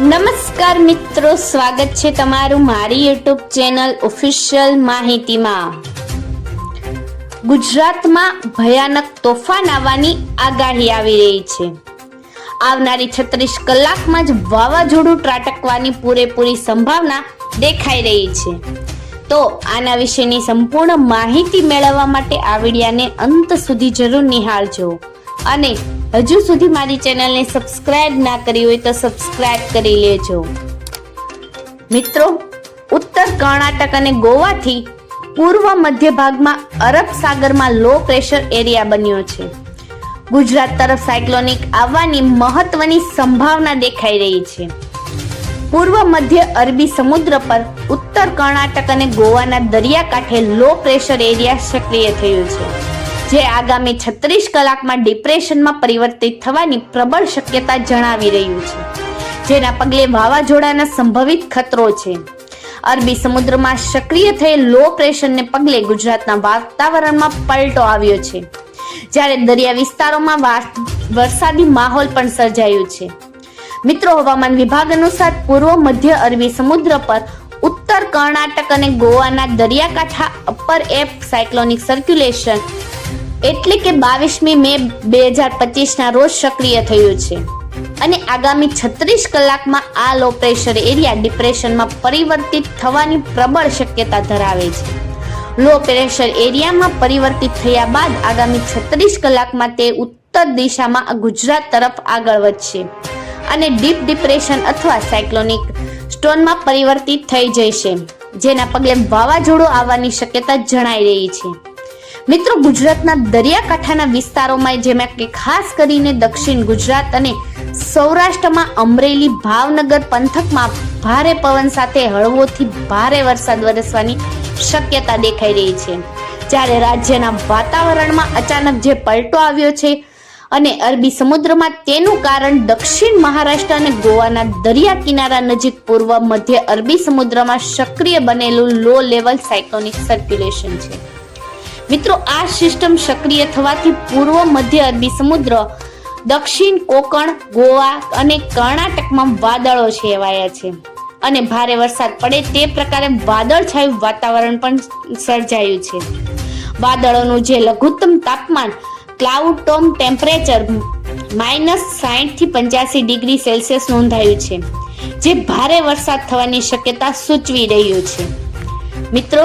નમસ્કાર મિત્રો, સ્વાગત છે તમારું મારી યુટ્યુબ ચેનલ ઓફિશિયલ માહિતીમાં. ગુજરાતમાં ભયાનક તોફાન આવવાની આગાહી આવી રહી છે. આવનારી છત્રીસ કલાકમાં જ વાવાઝોડું ત્રાટકવાની પૂરેપૂરી સંભાવના દેખાઈ રહી છે. તો આના વિશેની સંપૂર્ણ માહિતી મેળવવા માટે આ વિડિયાને અંત સુધી જરૂર નિહાળજો. અને હજુ સુધી મારી ચેનલને સબસ્ક્રાઇબ ના કરી હોય તો સબસ્ક્રાઇબ કરી લેજો. મિત્રો, ઉત્તર કર્ણાટક અને ગોવાથી પૂર્વ મધ્ય ભાગમાં અરબ સાગરમાં લો પ્રેશર એરિયા બન્યો છે. ગુજરાત તરફ સાયક્લોનિક આવવાની મહત્વની સંભાવના દેખાઈ રહી છે. પૂર્વ મધ્ય અરબી સમુદ્ર પર ઉત્તર કર્ણાટક અને ગોવાના દરિયાકાંઠે લો પ્રેશર એરિયા સક્રિય થયું છે. જે આગામી છત્રીસ કલાકમાં ડિપ્રેશનમાં પરિવર્તિત થવાની પ્રબળ શક્યતા જણાવી રહ્યું છે, જેના પગલે વાવાઝોડાના સંભવિત ખતરો છે. અરબી સમુદ્રમાં સક્રિય થયેલ લો પ્રેશરને પગલે ગુજરાતના વાતાવરણમાં પલટો આવ્યો છે, જ્યારે દરિયા વિસ્તારોમાં વરસાદી માહોલ પણ સર્જાયો છે. મિત્રો, હવામાન વિભાગ અનુસાર પૂર્વ મધ્ય અરબી સમુદ્ર પર ઉત્તર કર્ણાટક અને ગોવાના દરિયાકાંઠા અપર એપ સાયક્લોનિક સર્ક્યુલેશન એટલે કે બાવીસમી મે બે હજાર પચીસના રોજ સક્રિય થયું છે. અને આગામી છત્રીસ કલાકમાં આ લો પ્રેશર એરિયા ડિપ્રેશનમાં પરિવર્તિત થવાની પ્રબળ શક્યતા ધરાવે છે. લો પ્રેશર એરિયામાં પરિવર્તિત થયા બાદ આગામી છત્રીસ કલાકમાં તે ઉત્તર દિશામાં ગુજરાત તરફ આગળ વધશે. અને ડીપ ડિપ્રેશન અથવા સાયક્લોનિક સ્ટોનમાં પરિવર્તિત થઈ જશે, જેના પગલે વાવાઝોડું આવવાની શક્યતા જણાઈ રહી છે. મિત્રો, ગુજરાતના દરિયાકાંઠાના વિસ્તારોમાં જેમાં કે ખાસ કરીને દક્ષિણ ગુજરાત અને સૌરાષ્ટ્રમાં અમરેલી ભાવનગર પંથકમાં ભારે પવન સાથે હળવોથી ભારે વરસાદ વરસવાની શક્યતા દેખાઈ રહી છે. જ્યારે રાજ્યના વાતાવરણમાં અચાનક જે પલટો આવ્યો છે અને અરબી સમુદ્રમાં તેનું કારણ દક્ષિણ મહારાષ્ટ્ર અને ગોવાના દરિયા કિનારા નજીક પૂર્વ મધ્ય અરબી સમુદ્રમાં સક્રિય બનેલું લો લેવલ સાયક્લોનિક સર્ક્યુલેશન છે. મિત્રો, આ સિસ્ટમ સક્રિય થવાથી પૂર્વ, મધ્ય અરબી સમુદ્ર, દક્ષિણ કોકણ, ગોવા અને કર્ણાટકમાં વાદળો છેવાયા છે. અને ભારે વરસાદ પડે તે પ્રકારે વાદળછાયું વાતાવરણ પણ સર્જાયું છે. વાદળોનું જે લઘુત્તમ તાપમાન ક્લાઉડ ટોમ ટેમ્પરેચર માઇનસ સાહીઠથી પંચ્યાસી ડિગ્રી સેલ્સિયસ નોંધાયું છે, જે ભારે વરસાદ થવાની શક્યતા સૂચવી રહ્યું છે. મિત્રો